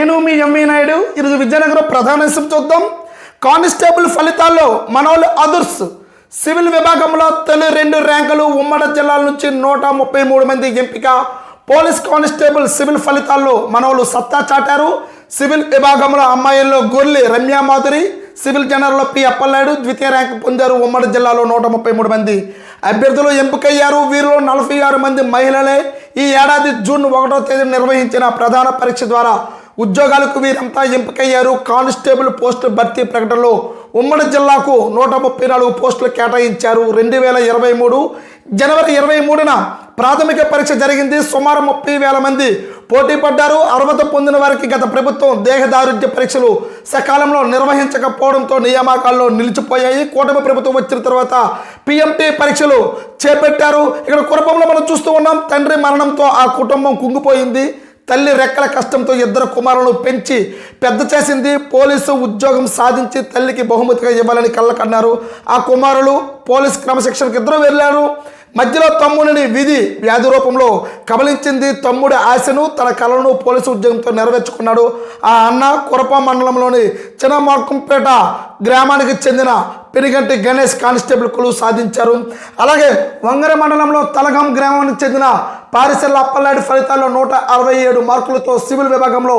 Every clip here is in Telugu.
నేను మీ ఎంవి నాయుడు. ఈరోజు విజయనగరం ప్రధాన విషయం చూద్దాం కానిస్టేబుల్ ఫలితాల్లో మనోళ్ళు అదుర్స్. సివిల్ విభాగంలో తొలి రెండు ర్యాంకులు ఉమ్మడి జిల్లాల నుంచి నూట ముప్పై మూడు మంది ఎంపిక. పోలీస్ కానిస్టేబుల్ సివిల్ ఫలితాల్లో మనోళ్ళు సత్తా చాటారు. సివిల్ విభాగంలో అమ్మాయిల్లో గొర్రె రమ్య మాధురి. సివిల్ జనరల్లో పి అప్పలనాయుడు ద్వితీయ ర్యాంకు పొందారు ఉమ్మడి జిల్లాలో నూట ముప్పై మూడు మంది. అభ్యర్థులు ఎంపికయ్యారు. వీరిలో నలభై ఆరు మంది మహిళలే. ఈ ఏడాది జూన్ ఒకటో తేదీ నిర్వహించిన ప్రధాన పరీక్ష ద్వారా ఉద్యోగాలకు వీరంతా ఎంపికయ్యారు. కానిస్టేబుల్ పోస్టు భర్తీ ప్రకటనలో ఉమ్మడి జిల్లాకు నూట ముప్పై నాలుగు పోస్టులు కేటాయించారు. రెండు వేల ఇరవై మూడు జనవరి ఇరవై మూడున ప్రాథమిక పరీక్ష జరిగింది. సుమారు ముప్పై వేల మంది పోటీ పడ్డారు. అర్హత పొందిన వారికి గత ప్రభుత్వం దేహదారుఢ్య పరీక్షలు సకాలంలో నిర్వహించకపోవడంతో నియామకాల్లో నిలిచిపోయాయి. కూటమి ప్రభుత్వం వచ్చిన తర్వాత పిఎంటీ పరీక్షలు చేపట్టారు. ఇక్కడ కుటుంబంలో మనం చూస్తూ ఉన్నాం. తండ్రి మరణంతో ఆ కుటుంబం కుంగిపోయింది. తల్లి రెక్కల కష్టంతో ఇద్దరు కుమారులను పెంచి పెద్ద చేసింది పోలీసు ఉద్యోగం సాధించి తల్లికి బహుమతిగా ఇవ్వాలని కళ్ళకన్నారు ఆ కుమారులు పోలీస్ క్రమశిక్షణకు ఇద్దరు వెళ్ళారు. మధ్యలో తమ్ముడిని విధి వ్యాధి రూపంలో కబలించింది. తమ్ముడి ఆశను తన కళను పోలీసు ఉద్యోగంతో నెరవేర్చుకున్నాడు. ఆ అన్న కురప మండలంలోని చిన్నమార్కంపేట గ్రామానికి చెందిన పెరిగంటి గణేష్ కానిస్టేబుల్ కొలువు సాధించారు. అలాగే వంగర మండలంలో తలగం గ్రామానికి చెందిన పారిసెల్ల అప్పలాడి ఫలితాల్లో నూట అరవై ఏడు మార్కులతో సివిల్ విభాగంలో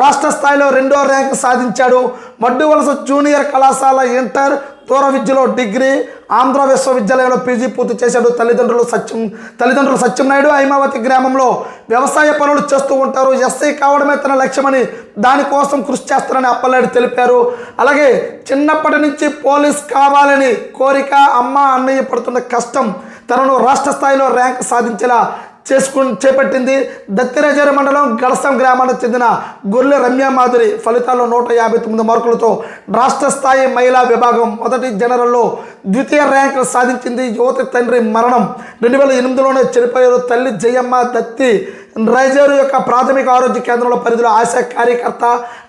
రాష్ట్ర స్థాయిలో రెండో ర్యాంక్ సాధించాడు. మడ్డు వలస జూనియర్ కళాశాల ఇంటర్ దూర విద్యలో డిగ్రీ ఆంధ్ర విశ్వవిద్యాలయంలో పీజీ పూర్తి చేశాడు తల్లిదండ్రులు సత్యం తల్లిదండ్రులు సత్యంనాయుడు ఐమావతి గ్రామంలో వ్యవసాయ పనులు చేస్తూ ఉంటారు. ఎస్ఐ కావడమే తన లక్ష్యమని దానికోసం కృషి చేస్తారని అప్పలాడి తెలిపారు. అలాగే చిన్నప్పటి నుంచి పోలీస్ కావాలని కోరిక అమ్మ అన్నయ్య పడుతున్న కష్టం తనను రాష్ట్ర స్థాయిలో ర్యాంక్ సాధించేలా చేసుకు చేపట్టింది దత్తిరేజరి మండలం గడసం గ్రామానికి చెందిన గొర్రె రమ్య మాధురి ఫలితాల్లో నూట యాభై తొమ్మిది మార్కులతో రాష్ట్ర స్థాయి మహిళా విభాగం మొదటి జనరల్లో ద్వితీయ ర్యాంకు సాధించింది యువతి తండ్రి మరణం. రెండు వేల ఎనిమిదిలోనే చనిపోయారు తల్లి జయమ్మ దత్తి. రైజారు యొక్క ప్రాథమిక ఆరోగ్య కేంద్రంలో పరిధిలో ఆశా కార్యకర్త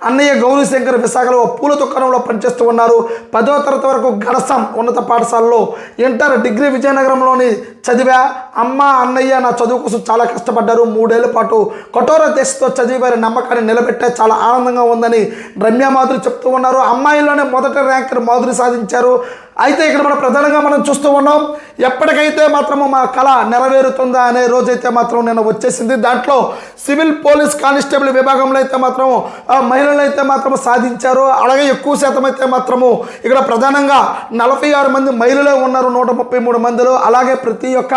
అన్నయ్య గౌరీశంకర్ విశాఖలో పూల దుకాణంలో పనిచేస్తూ ఉన్నారు. పదో తరగతి వరకు గడసం ఉన్నత పాఠశాలలో ఇంటర్ డిగ్రీ విజయనగరంలోని చదివా అమ్మ అన్నయ్య నా చదువు కోసం చాలా కష్టపడ్డారు. మూడేళ్ళ పాటు కఠోర దేశంతో చదివి వారి నమ్మకాన్ని నిలబెట్టే చాలా ఆనందంగా ఉందని రమ్య మాధురి చెప్తూ ఉన్నారు. అమ్మాయిల్లోనే మొదటి ర్యాంక్ మాధురి సాధించారు. అయితే ఇక్కడ మనం ప్రధానంగా మనం చూస్తూ ఉన్నాం ఎప్పటికైతే మాత్రము మా కళ నెరవేరుతుందా అనే రోజైతే మాత్రం నేను వచ్చేసింది. దాంట్లో సివిల్ పోలీస్ కానిస్టేబుల్ విభాగంలో అయితే మాత్రం ఆ, మహిళలు అయితే మాత్రం సాధించారు. అలాగే ఎక్కువ శాతం అయితే మాత్రము ఇక్కడ ప్రధానంగా నలభై ఆరు మంది మహిళలే ఉన్నారు నూట ముప్పై మూడు మందిలో. అలాగే ప్రతి ఒక్క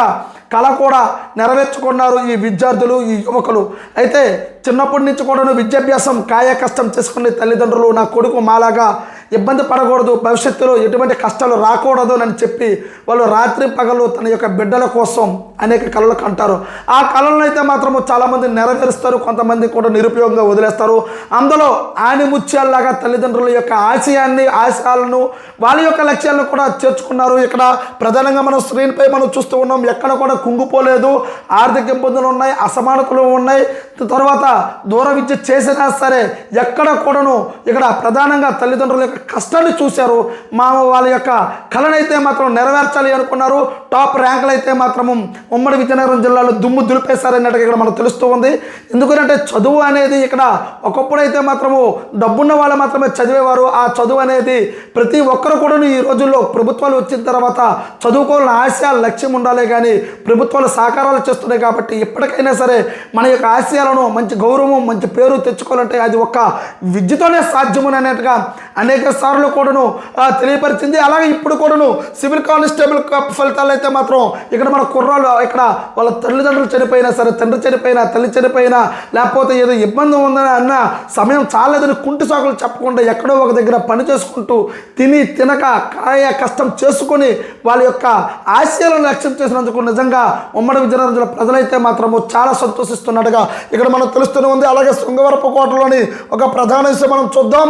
కళ కూడా నెరవేర్చుకున్నారు ఈ విద్యార్థులు ఈ యువకులు. అయితే చిన్నప్పటి నుంచి కూడా విద్యాభ్యాసం కాయ కష్టం చేసుకునే తల్లిదండ్రులు నా కొడుకు మాలాగా ఇబ్బంది పడకూడదు భవిష్యత్తులో ఎటువంటి కష్టాలు రాకూడదు అని చెప్పి వాళ్ళు రాత్రి పగలు తన యొక్క బిడ్డల కోసం అనేక కళలు కంటారు. ఆ కళలను అయితే మాత్రము చాలామంది నెరవేరుస్తారు కొంతమంది కూడా నిరుపయోగంగా వదిలేస్తారు. అందులో ఆనిముత్యాల్లాగా తల్లిదండ్రుల యొక్క ఆశయాన్ని ఆశయాలను వాళ్ళ యొక్క లక్ష్యాలను కూడా చేర్చుకున్నారు. ఇక్కడ ప్రధానంగా మనం స్క్రీన్పై మనం చూస్తూ ఉన్నాం ఎక్కడ కూడా కుంగిపోలేదు. ఆర్థిక ఇబ్బందులు ఉన్నాయి అసమానతలు ఉన్నాయి. తర్వాత దూర విద్య చేసినా సరే ఎక్కడ కూడాను ఇక్కడ ప్రధానంగా తల్లిదండ్రుల యొక్క కష్టాన్ని చూశారు. మా వాళ్ళ యొక్క కళనైతే మాత్రం నెరవేర్చాలి అనుకున్నారు. టాప్ ర్యాంకులు అయితే మాత్రము ఉమ్మడి విజయనగరం జిల్లాలో దుమ్ము దులిపేశారన్నట్టుగా ఇక్కడ మనకు తెలుస్తూ ఉంది. ఎందుకంటే చదువు అనేది ఇక్కడ ఒకప్పుడు అయితే మాత్రము డబ్బున్న వాళ్ళు మాత్రమే చదివేవారు. ఆ చదువు అనేది ప్రతి ఒక్కరు కూడా ఈ రోజుల్లో ప్రభుత్వాలు వచ్చిన తర్వాత చదువుకోవాలని ఆశ లక్ష్యం ఉండాలి కానీ ప్రభుత్వాలు సహకారాలు చేస్తున్నాయి కాబట్టి ఎప్పటికైనా సరే మన యొక్క ఆశయాలను మంచి గౌరవం మంచి పేరు తెచ్చుకోవాలంటే అది ఒక్క విద్యతోనే సాధ్యమని అన్నట్టుగా అనేక సార్లు కూడాను తెలియపరిచింది. అలాగే ఇప్పుడు కూడాను సివిల్ కానిస్టేబుల్ ఫలితాలు అయితే మాత్రం ఇక్కడ మన కుర్రాళ్ళు ఇక్కడ వాళ్ళ తల్లిదండ్రులు చనిపోయినా సరే తండ్రి చనిపోయినా తల్లి చనిపోయినా లేకపోతే ఏదో ఇబ్బంది ఉందని అన్న సమయం చాలేదని కుంటి సాకులు చెప్పకుండా ఎక్కడో ఒక దగ్గర పని చేసుకుంటూ తిని తినక కాయ కష్టం చేసుకొని వాళ్ళ యొక్క ఆశయాలను లక్ష్యం చేసినందుకు నిజంగా ఉమ్మడి విజయనగరం జిల్లా ప్రజలైతే మాత్రము చాలా సంతోషిస్తున్నట్టుగా ఇక్కడ మనం తెలుస్తూనే ఉంది. అలాగే శృంగవరపు కోటలోని ఒక ప్రధాన విషయం మనం చూద్దాం.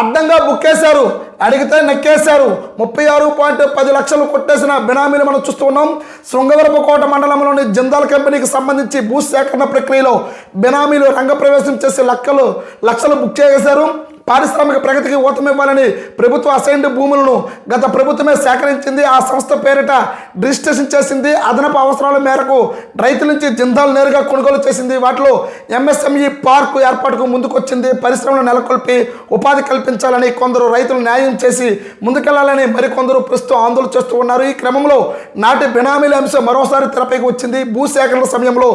అడ్డంగా బుక్కేశారు అడిగితే నెక్కేశారు. ముప్పై ఆరు పాయింట్ పది లక్షలు కొట్టేసిన బినామీని మనం చూస్తూ ఉన్నాం. శృంగవరపు కోట మండలంలోని జిందాల్ కంపెనీకి సంబంధించి భూ సేకరణ ప్రక్రియలో బినామీలు రంగప్రవేశం చేసి లక్కలు లక్షలు బుక్ చేశారు పారిశ్రామిక ప్రగతికి ఊతమివ్వాలని ప్రభుత్వ అసైన్డ్ భూములను గత ప్రభుత్వమే సేకరించింది. ఆ సంస్థ పేరిట రిజిస్ట్రేషన్ చేసింది. అదనపు అవసరాల మేరకు రైతుల నుంచి జిందాలు నేరుగా కొనుగోలు చేసింది. వాటిలో ఎంఎస్ఎంఈ పార్కు ఏర్పాటుకు ముందుకొచ్చింది. పరిశ్రమలు నెలకొల్పి ఉపాధి కల్పించాలని కొందరు రైతులు న్యాయం చేసి ముందుకెళ్ళాలని మరికొందరు ప్రస్తుతం ఆందోళన చేస్తూ ఉన్నారు. ఈ క్రమంలో నాటి బినామీల అంశం మరోసారి తెరపైకి వచ్చింది. భూసేకరణ సమయంలో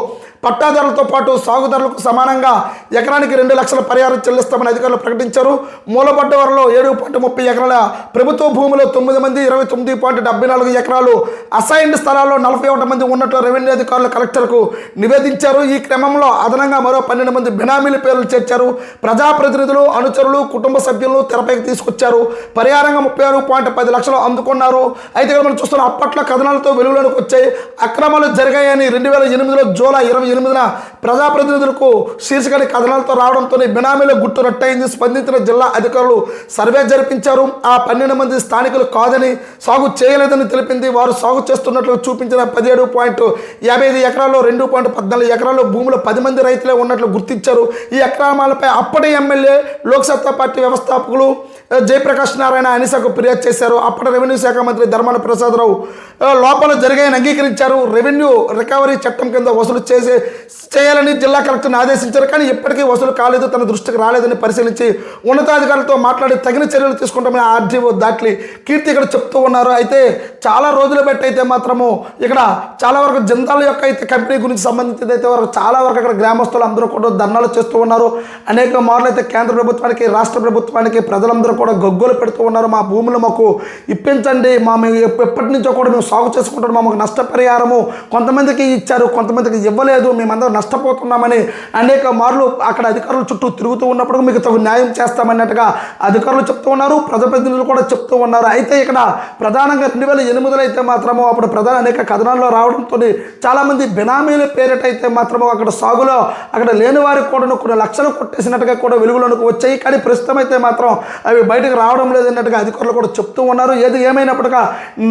పట్టాదారులతో పాటు సాగుదారులకు సమానంగా ఎకరానికి రెండు లక్షల పరిహారం చెల్లిస్తామని అధికారులు ప్రకటించారు. మూలబడ్డ వారిలో ఏడు పాయింట్ ముప్పై ఎకరాల ప్రభుత్వ భూమిలో తొమ్మిది మంది ఇరవై తొమ్మిది పాయింట్ డెబ్బై నాలుగు ఎకరాలు అసైన్డ్ స్థలాల్లో నలభై ఒకటి మంది ఉన్నట్లు రెవెన్యూ అధికారులు కలెక్టర్కు నివేదించారు. ఈ క్రమంలో అదనంగా మరో పన్నెండు మంది బినామీల పేర్లు చేర్చారు. ప్రజాప్రతినిధులు అనుచరులు కుటుంబ సభ్యులను తెరపైకి తీసుకొచ్చారు. పరిహారంగా ముప్పై ఆరు పాయింట్ పది లక్షలు అందుకున్నారు. అయితే మనం చూస్తున్న అప్పట్లో కథనాలతో వెలుగులోకి వచ్చాయి అక్రమాలు జరిగాయని రెండు వేల ఎనిమిదిలో జూలై ఇరవై ఎనిమిదిన ప్రజాప్రతినిధులకు శీర్షికని కథనాలతో రావడంతో బినామీల గుట్టు రట్టయింది స్పందించిన జిల్లా అధికారులు. సర్వే జరిపించారు. ఆ పన్నెండు మంది స్థానికులు కాదని సాగు చేయలేదని తెలిపింది. వారు సాగు చేస్తున్నట్లు చూపించిన పదిహేడు పాయింట్ యాభై ఐదు ఎకరాల్లో రెండు పాయింట్ పద్నాలుగు ఎకరాల్లో భూములు పది మంది రైతులే ఉన్నట్లు గుర్తించారు. ఈ అక్రమాలపై అప్పటి ఎమ్మెల్యే లోక్సత్తా పార్టీ వ్యవస్థాపకులు జయప్రకాష్ నారాయణ అనిసకు ఫిర్యాదు చేశారు. అప్పటి రెవెన్యూ శాఖ మంత్రి ధర్మాన ప్రసాదరావు ఆ, లోపాలు జరిగాయని అంగీకరించారు. రెవెన్యూ రికవరీ చట్టం కింద వసూలు చేసే చేయాలని జిల్లా కలెక్టర్ని ఆదేశించారు కానీ ఇప్పటికీ వసూలు కాలేదు తన దృష్టికి రాలేదని పరిశీలించి ఉన్నతాధికారులతో మాట్లాడి తగిన చర్యలు తీసుకుంటామని ఆర్డీఓ దాట్లి కీర్తి ఇక్కడ చెప్తూ ఉన్నారు. అయితే చాలా రోజులు బట్టి అయితే మాత్రము ఇక్కడ చాలా వరకు జిందాల యొక్క అయితే కంపెనీ గురించి సంబంధించింది అయితే వరకు చాలా వరకు అక్కడ గ్రామస్తులు అందరూ కూడా ధర్నాలు చేస్తూ ఉన్నారు. అనేక మార్లు అయితే కేంద్ర ప్రభుత్వానికి రాష్ట్ర ప్రభుత్వానికి ప్రజలందరూ కూడా గొగ్గులు పెడుతూ ఉన్నారు. మా భూములు మాకు ఇప్పించండి మా మేము ఎప్పటి నుంచో కూడా మేము సాగు చేసుకుంటున్నాం మాకు నష్టపరిహారము కొంతమందికి ఇచ్చారు కొంతమందికి ఇవ్వలేదు. మేమందరం నష్టపోతున్నామని అనేక మార్లు అక్కడ అధికారుల చుట్టూ తిరుగుతూ ఉన్నప్పుడు మీకు తగు న్యాయం చేస్తామన్నట్టుగా అధికారులు చెప్తూ ఉన్నారు. ప్రజాప్రతినిధులు కూడా చెప్తూ ఉన్నారు. అయితే ఇక్కడ ప్రధానంగా రెండు వేల ఎనిమిదిలో అయితే మాత్రము అప్పుడు ప్రధాన అనేక కథనాల్లో రావడంతో చాలామంది బినామీల పేరిటైతే అయితే మాత్రము అక్కడ సాగులో అక్కడ లేని వారికి కూడా కొన్ని లక్షలు కొట్టేసినట్టుగా కూడా వెలుగులోనికి వచ్చాయి. కానీ ప్రస్తుతం అయితే మాత్రం అవి బయటకు రావడం లేదన్నట్టుగా అధికారులు కూడా చెప్తూ ఉన్నారు. ఏది ఏమైనప్పటికీ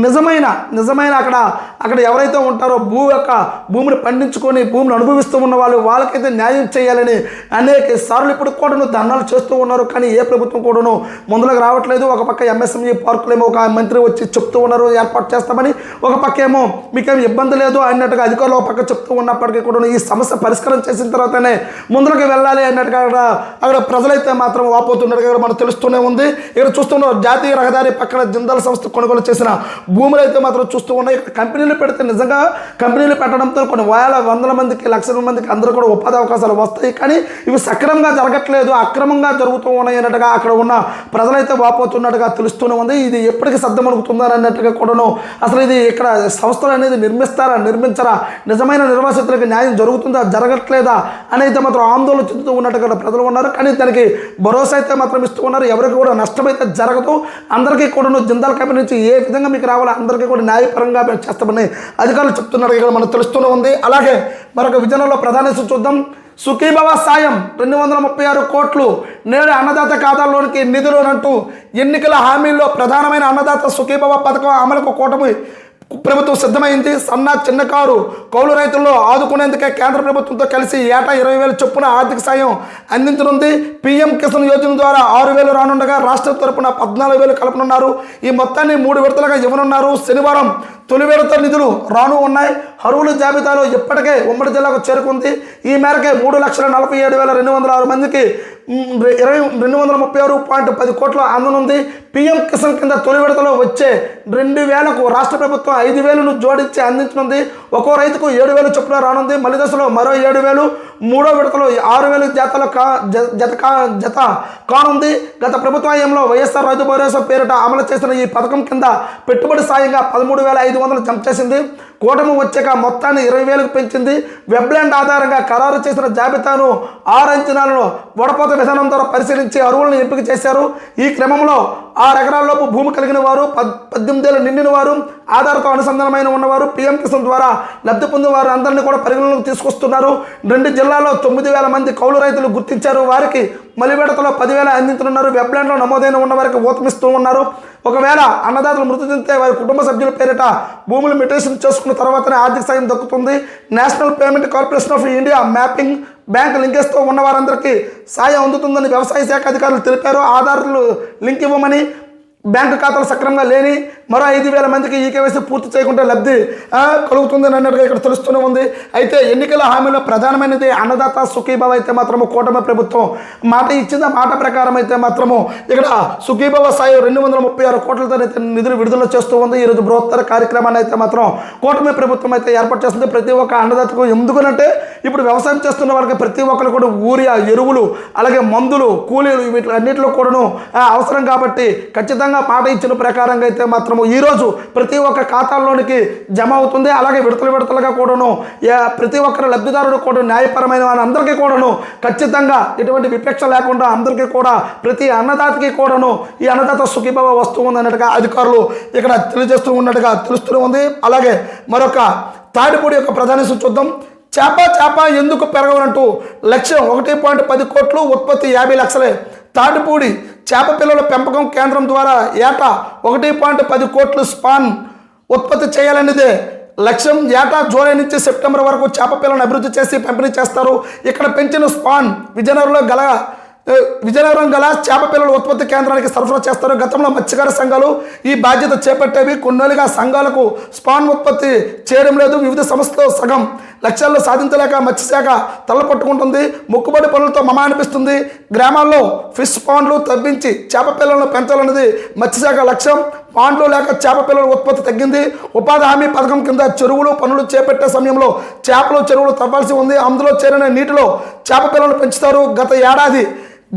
నిజమైన నిజమైన అక్కడ అక్కడ ఎవరైతే ఉంటారో భూ యొక్క భూమిని పండించుకొని భూమిని అనుభవిస్తూ ఉన్న వాళ్ళు వాళ్ళకైతే న్యాయం చేయాలని అనేక సార్లు ఇప్పుడు కూడాను ధర్నాలు చేస్తూ ఉన్నారు. కానీ ఏ ప్రభుత్వం కూడాను ముందులకు రావట్లేదు. ఒక పక్క ఎంఎస్ఎంఈ పార్కులేమో ఒక మంత్రి వచ్చి చెప్తూ ఉన్నారు ఏర్పాటు చేస్తామని. ఒక పక్క ఏమో మీకేం ఇబ్బంది లేదు అన్నట్టుగా అధికారులు ఒక పక్క చెప్తూ ఉన్నప్పటికీ కూడా ఈ సమస్య పరిష్కారం చేసిన తర్వాతనే ముందులకు వెళ్ళాలి అన్నట్టుగా అక్కడ అక్కడ ప్రజలైతే మాత్రం వాపోతున్నట్టుగా ఇక్కడ మనకు తెలుస్తూనే ఉంది. ఇక్కడ చూస్తున్నారు జాతీయ రహదారి పక్కన జిందాల్ సంస్థ కొనుగోలు చేసిన భూములు అయితే మాత్రం చూస్తూ ఉన్నాయి. ఇక్కడ కంపెనీలు పెడితే నిజంగా కంపెనీలు పెట్టడంతో కొన్ని వేల వందల మందికి లక్షల మందికి అందరూ కూడా ఉపాధి అవకాశాలు వస్తాయి. కానీ ఇవి సక్రమంగా జరగట్లేదు అక్రమంగా జరుగుతూ ఉన్నాయి అన్నట్టుగా అక్కడ ఉన్న ప్రజలైతే వాపోతున్నట్టుగా తెలుస్తూనే ఉంది. ఇది ఎప్పటికి సర్దమలుగుతుందని అన్నట్టుగా కూడాను అసలు ఇది ఇక్కడ సంస్థలు అనేది నిర్మిస్తారా నిర్మించరా నిజమైన నిర్వాసితులకు న్యాయం జరుగుతుందా జరగట్లేదా అనేది మాత్రం ఆందోళన చెందుతూ ఉన్నట్టుగా ప్రజలు ఉన్నారు. కానీ దానికి భరోసా అయితే మాత్రం ఇస్తూ ఉన్నారు. ఎవరికి కూడా నష్టమైతే జరగదు. అందరికీ కూడాను జిందాల్ కంపెనీ నుంచి ఏ విధంగా మీకు రావాలో అందరికీ కూడా న్యాయపరంగా మేము చేస్తామని అధికారులు చెప్తున్నారు. ఇక్కడ మనకు తెలుస్తూనే ఉంది. అలాగే మరొక విజయంలో ప్రధాన చూద్దాం. సుఖీభవ సాయం రెండు వందల ముప్పై ఆరు కోట్లు నేడు అన్నదాత ఖాతాల్లోనికి నిధులు అంటూ ఎన్నికల హామీల్లో ప్రధానమైన అన్నదాత సుఖీభవ పథకం అమలుకు కూటమి ప్రభుత్వం సిద్ధమైంది. సన్న చిన్నకారు కౌలు రైతుల్లో ఆదుకునేందుకే కేంద్ర ప్రభుత్వంతో కలిసి ఏటా ఇరవై వేల చొప్పున ఆర్థిక సాయం అందించనుంది. పీఎం కిసాన్ యోజన ద్వారా ఆరు వేలు రానుండగా రాష్ట్ర తరపున పద్నాలుగు వేలు కలపనున్నారు. ఈ మొత్తాన్ని మూడు విడతలుగా ఇవ్వనున్నారు. శనివారం తొలి విడత నిధులు రాను ఉన్నాయి. అరువుల జాబితాలో ఇప్పటికే ఉమ్మడి జిల్లాకు చేరుకుంది. ఈ మేరకే మూడు లక్షల నలభై ఏడు వేల రెండు వందల ఆరు మందికి ఇరవై రెండు వందల ముప్పై ఆరు పాయింట్ పది కోట్ల అందనుంది పీఎం కిసాన్ కింద తొలి విడతలో వచ్చే రెండు వేలకు రాష్ట్ర ప్రభుత్వం ఐదు వేలను జోడించి అందించనుంది. ఒక్కో రైతుకు ఏడు వేలు చొప్పున రానుంది. మలి దశలో మరో ఏడు వేలు మూడో విడతలో ఆరు వేలు జతలో కా జ- జత కా జత కానుంది. గత ప్రభుత్వంలో వైఎస్ఆర్ రైతు భరోసా పేరిట అమలు చేసిన ఈ పథకం కింద పెట్టుబడి సాయంగా పదమూడు వేల ఐదు వందలు జమ చేసింది. కూటమి వచ్చాక మొత్తాన్ని ఇరవై వేలకు పెంచింది. వెబ్లాండ్ ఆధారంగా ఖరారు చేసిన జాబితాను ఆరు అంచనాలను వడపోత విధానం ద్వారా పరిశీలించి అరువులను ఎంపిక చేశారు. ఈ క్రమంలో ఆరు ఎకరాల్లోపు భూమి కలిగిన వారు పద్ పద్దెనిమిదేళ్ళు నిండిన వారు ఆధార్తో అనుసంధానమైన ఉన్నవారు పీఎం కిసాన్ ద్వారా లబ్ధి పొందిన వారు అందరినీ కూడా పరిగణలోకి తీసుకొస్తున్నారు. రెండు జిల్లాల్లో తొమ్మిది వేల మంది కౌలు రైతులు గుర్తించారు. వారికి మలివేడతలో పదివేల అందించనున్నారు. వెబ్లాండ్లో నమోదైన ఉన్న వారికి ఊతమిస్తూ ఉన్నారు. ఒకవేళ అన్నదాతలు మృతి చెందితే వారి కుటుంబ సభ్యుల పేరిట భూములు మిటేషన్ చేసుకున్న తర్వాతనే ఆర్థిక సాయం దక్కుతుంది. National payment corporation of India mapping bank లింకేజ్తో ఉన్న వారందరికీ సాయం అందుతుందని వ్యవసాయ శాఖ అధికారులు తెలిపారు. ఆధార్లు లింక్ ఇవ్వమని బ్యాంకు ఖాతాలు సక్రమంగా లేని మరో ఐదు వేల మందికి ఈ కేవైసీ పూర్తి చేయకుండా లబ్ధి కలుగుతుందని అన్నట్టుగా ఇక్కడ తెలుస్తూనే ఉంది. అయితే ఎన్నికల హామీలో ప్రధానమైనది అన్నదాత సుఖీభావ అయితే మాత్రము కూటమి ప్రభుత్వం మాట ఇచ్చిన మాట ప్రకారం అయితే మాత్రము ఇక్కడ సుఖీభావ సాయి రెండు వందల ముప్పై ఆరు కోట్లతో అయితే నిధులు విడుదల చేస్తూ ఉంది. ఈరోజు బృహత్తర కార్యక్రమాన్ని అయితే మాత్రం కూటమి ప్రభుత్వం అయితే ఏర్పాటు చేస్తుంది. ప్రతి ఒక్క అన్నదాతకు ఎందుకనంటే ఇప్పుడు వ్యవసాయం చేస్తున్న వాళ్ళకి ప్రతి ఒక్కరు కూడా ఊరియా ఎరువులు అలాగే మందులు కూలీలు వీటి అన్నింటిలో కూడాను అవసరం కాబట్టి ఖచ్చితంగా పాట ఇచ్చిన ప్రకారంగా అయితే మాత్రము ఈరోజు ప్రతి ఒక్క ఖాతాల్లోనికి జమ అవుతుంది. అలాగే విడతలు విడతలుగా కూడాను ప్రతి ఒక్కరు లబ్ధిదారుడు కూడా న్యాయపరమైన వాళ్ళందరికీ కూడాను ఖచ్చితంగా ఎటువంటి విపక్ష లేకుండా అందరికీ కూడా ప్రతి అన్నదాతకి కూడాను ఈ అన్నదాత సుఖీభావ వస్తూ ఉంది అన్నట్టుగా అధికారులు ఇక్కడ తెలియజేస్తూ ఉన్నట్టుగా తెలుస్తూ ఉంది. అలాగే మరొక తాడిపూడి యొక్క ప్రధాన చూద్దాం. చేప చేప ఎందుకు పెరగవనంటూ లక్ష్యం ఒకటి పాయింట్ పది కోట్లు ఉత్పత్తి యాభై లక్షలే. తాటిపూడి చేప పిల్లల పెంపకం కేంద్రం ద్వారా ఏటా ఒకటి పాయింట్ పది కోట్లు స్పాన్ ఉత్పత్తి చేయాలనేదే లక్ష్యం. ఏటా జూలై నుంచి సెప్టెంబర్ వరకు చేప పిల్లలను అభివృద్ధి చేసి పంపిణీ చేస్తారు ఇక్కడ పెంచిన స్పాన్ విజయనగరంలో గల విజయనగరం గల చేప పిల్లల ఉత్పత్తి కేంద్రానికి సరఫరా చేస్తారు గతంలో మత్స్యకార సంఘాలు ఈ బాధ్యత చేపట్టేవి. కొన్నేళ్ళుగా సంఘాలకు స్పాన్ ఉత్పత్తి చేయడం లేదు. వివిధ సంస్థలు సగం లక్ష్యాల్లో సాధించలేక మత్స్యశాఖ తల్లపట్టుకుంటుంది మొక్కుబడి పనులతో మమ అనిపిస్తుంది. గ్రామాల్లో ఫిష్ పాండ్లు తవ్వించి చేప పిల్లలను పెంచాలన్నది మత్స్యశాఖ లక్ష్యం. పాండ్లు లేక చేప పిల్లల ఉత్పత్తి తగ్గింది. ఉపాధి హామీ పథకం కింద చెరువులు పనులు చేపట్టే సమయంలో చేపలు చెరువులు తవ్వాల్సి ఉంది. అందులో చేరిన నీటిలో చేప పిల్లలను పెంచుతారు. గత ఏడాది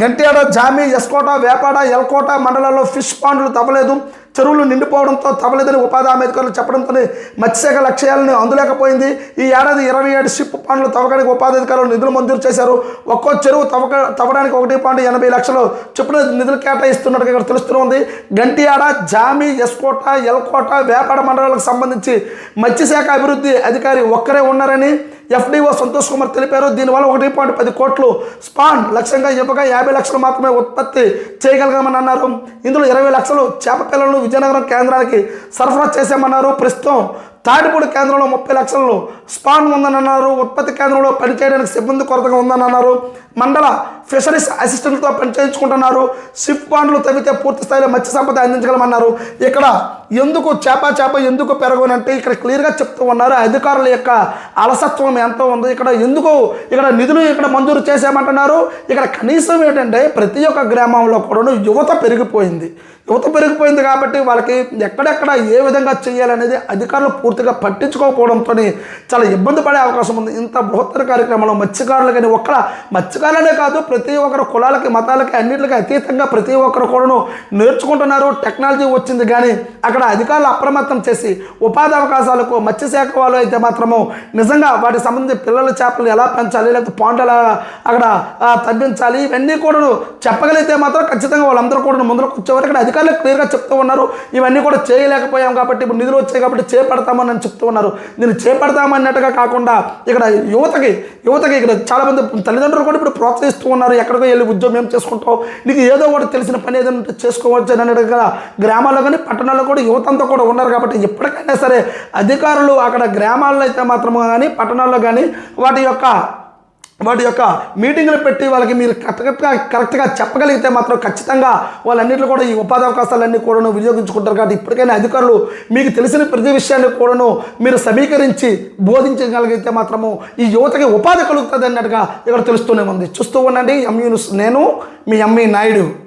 గంట్యాడ జామి ఎస్కోట వేపాడ ఎల్కోట మండలాల్లో ఫిష్ పాండ్లు తవ్వలేదు. చెరువులు నిండిపోవడంతో తవ్వలేదని ఉపాధి హామీ అధికారులు చెప్పడంతో మత్స్యశాఖ లక్ష్యాలను అందులేకపోయింది. ఈ ఏడాది ఇరవై ఏడు షిప్ పాండ్లు తవ్వడానికి ఉపాధి అధికారులు నిధులు మంజూరు చేశారు. ఒక్కో చెరువు తవ్వక తవ్వడానికి ఒకటి పాయింట్ ఎనభై లక్షలు చొప్పున నిధులు కేటాయిస్తున్నట్టుగా ఇక్కడ తెలుస్తుంది గంటియాడ జామి ఎస్కోట ఎల్కోట వేపాడ మండలాలకు సంబంధించి మత్స్యశాఖ అభివృద్ధి అధికారి ఒక్కరే ఉన్నారని ఎఫ్డీఓ సంతోష్ కుమార్ తెలిపారు. దీనివల్ల ఒకటి పాయింట్ పది కోట్లు స్పాన్ లక్ష్యంగా ఇవ్వగా యాభై లక్షలు మాత్రమే ఉత్పత్తి చేయగలగామని అన్నారు. ఇందులో ఇరవై లక్షలు చేప పిల్లలను విజయనగరం కేంద్రానికి సరఫరా చేశామన్నారు. ప్రస్తుతం తాడిపూడి కేంద్రంలో ముప్పై లక్షలు స్పాన్ ఉందని అన్నారు ఉత్పత్తి కేంద్రంలో పనిచేయడానికి సిబ్బంది కొరతగా ఉందని అన్నారు మండల ఫిషరీస్ అసిస్టెంట్తో పనిచేయించుకుంటున్నారు. సిఫ్ పాండ్లు తవ్వితే పూర్తి స్థాయిలో మత్స్య సంపద అందించగలమన్నారు. ఇక్కడ ఎందుకు చేప చేప ఎందుకు పెరగనంటే ఇక్కడ క్లియర్గా చెప్తూ ఉన్నారు. అధికారుల యొక్క అలసత్వం ఎంతో ఉంది. ఇక్కడ ఎందుకు ఇక్కడ నిధులు ఇక్కడ మంజూరు చేసామంటున్నారు ఇక్కడ కనీసం ఏంటంటే ప్రతి ఒక్క గ్రామంలో కూడా యువత పెరిగిపోయింది. యువత పెరిగిపోయింది కాబట్టి వాళ్ళకి ఎక్కడెక్కడ ఏ విధంగా చేయాలనేది అధికారులు పూర్తిగా పట్టించుకోకపోవడంతో చాలా ఇబ్బంది పడే అవకాశం ఉంది. ఇంత బృహత్తర కార్యక్రమంలో మత్స్యకారులు కానీ ఒక్కడ మత్స్యకారులనే కాదు ప్రతి ఒక్కరు కులాలకి మతాలకి అన్నింటికి అతీతంగా ప్రతి ఒక్కరు కూడాను నేర్చుకుంటున్నారు. టెక్నాలజీ వచ్చింది కానీ అక్కడ అధికారులు అప్రమత్తం చేసి ఉపాధి అవకాశాలకు మత్స్యశాఖ వాళ్ళు అయితే మాత్రము నిజంగా వాటికి సంబంధించి పిల్లల చేపలు ఎలా పెంచాలి లేకపోతే పాండ్ ఎలా అక్కడ తగ్గించాలి ఇవన్నీ కూడాను చెప్పగలిగితే మాత్రం ఖచ్చితంగా వాళ్ళందరూ కూడా ముందుకు వచ్చేవారు. ఇక్కడ అధికారులు క్లియర్గా చెప్తూ ఉన్నారు. ఇవన్నీ కూడా చేయలేకపోయాం కాబట్టి ఇప్పుడు నిధులు వచ్చాయి కాబట్టి చేపడతామని అని చెప్తూ ఉన్నారు. దీన్ని చేపడతామన్నట్టుగా కాకుండా ఇక్కడ యువతకి యువతకి ఇక్కడ చాలామంది తల్లిదండ్రులు కూడా ఇప్పుడు ప్రోత్సహిస్తూ ఉన్నారు. ఎక్కడికో వెళ్ళి ఉద్యోగం ఏం చేసుకుంటావు? నీకు ఏదో ఒకటి తెలిసిన పని ఏదైనా ఉంటే చేసుకోవచ్చు అని అన్నట్టుగా గ్రామాల్లో కానీ పట్టణాల్లో కూడా యువతంతా కూడా ఉన్నారు కాబట్టి ఎప్పటికైనా సరే అధికారులు అక్కడ గ్రామాల్లో అయితే మాత్రం కానీ పట్టణాల్లో కానీ వాటి యొక్క వాటి యొక్క మీటింగ్లు పెట్టి వాళ్ళకి మీరు కరెక్ట్గా కరెక్ట్గా చెప్పగలిగితే మాత్రం ఖచ్చితంగా వాళ్ళన్నింటిలో కూడా ఈ ఉపాధి అవకాశాలన్నీ కూడాను వినియోగించుకుంటారు కాబట్టి ఇప్పటికైనా అధికారులు మీకు తెలిసిన ప్రతి విషయాన్ని కూడాను మీరు సమీకరించి బోధించగలిగితే మాత్రము ఈ యువతకి ఉపాధి కలుగుతుంది అన్నట్టుగా ఇక్కడ తెలుస్తూనే ఉంది. చూస్తూ ఉండండి. ఎంఈ నేను మీ ఎంఈ నాయుడు.